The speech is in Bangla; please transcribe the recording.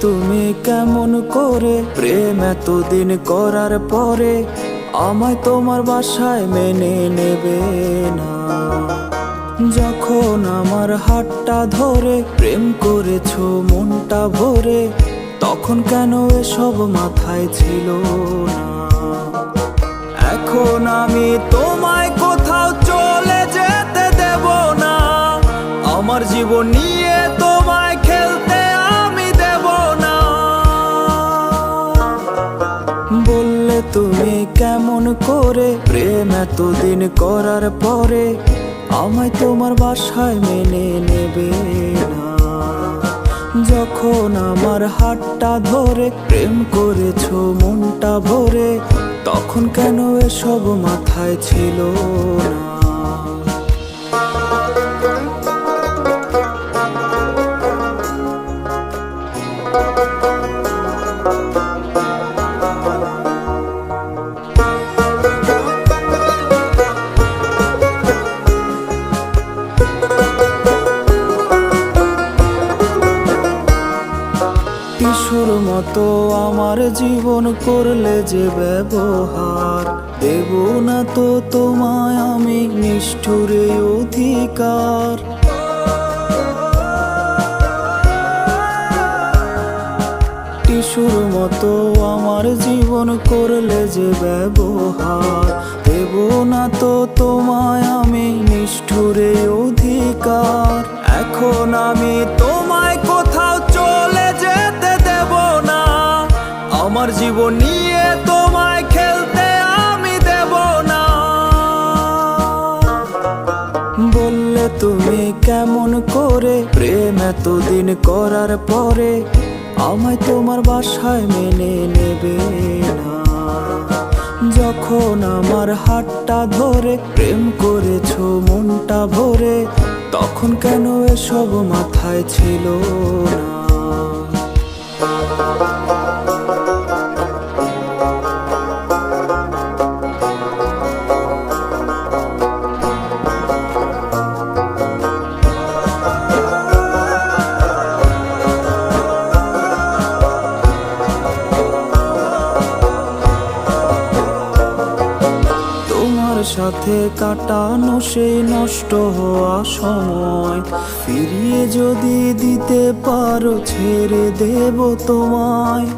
তুমি কেমন করে? প্রেম এতদিন করার পরে আমায় তোমার বাসায় মেনে নেবে না। যখন আমার হাতটা ধরে, প্রেম করেছ, মনটা ভরে, তখন কেন এসব মাথায় ছিল না? এখন আমি তোমায় কোথাও চলে যেতে দেব না। আমার জীবন নিয়ে তুমি কেমন করে? প্রেম এতদিন করার পরে আমায় তোমার বাসায় মেনে নেবে না। যখন আমার হাতটা ধরে প্রেম করেছ মনটা ভরে, তখন কেন এসব মাথায় ছিল না? মতো আমার জীবন করলে যে ব্যবহার, দেব না তো তোমায় আমি নিষ্ঠুরে অধিকার। টিসুর মতো আমার জীবন করলে যে ব্যবহার, দেব না তো তোমায় আমি নিষ্ঠুরে অধিকার। এখন আমি তোমায় নিয়ে তোমায় খেলতে আমি দেব না। বললে তুমি কেমন করে প্রেম এতদিন করার পরে আমায় তোমার বাসায় মেনে নেবে না। যখন আমার হাতটা ধরে প্রেম করেছ মনটা ভরে, তখন কেন এসব মাথায় ছিল না? সাথে কাটানো সেই নষ্ট হওয়া সময়। ফিরিয়ে যদি দিতে পারো ছেড়ে দেব তোমায়।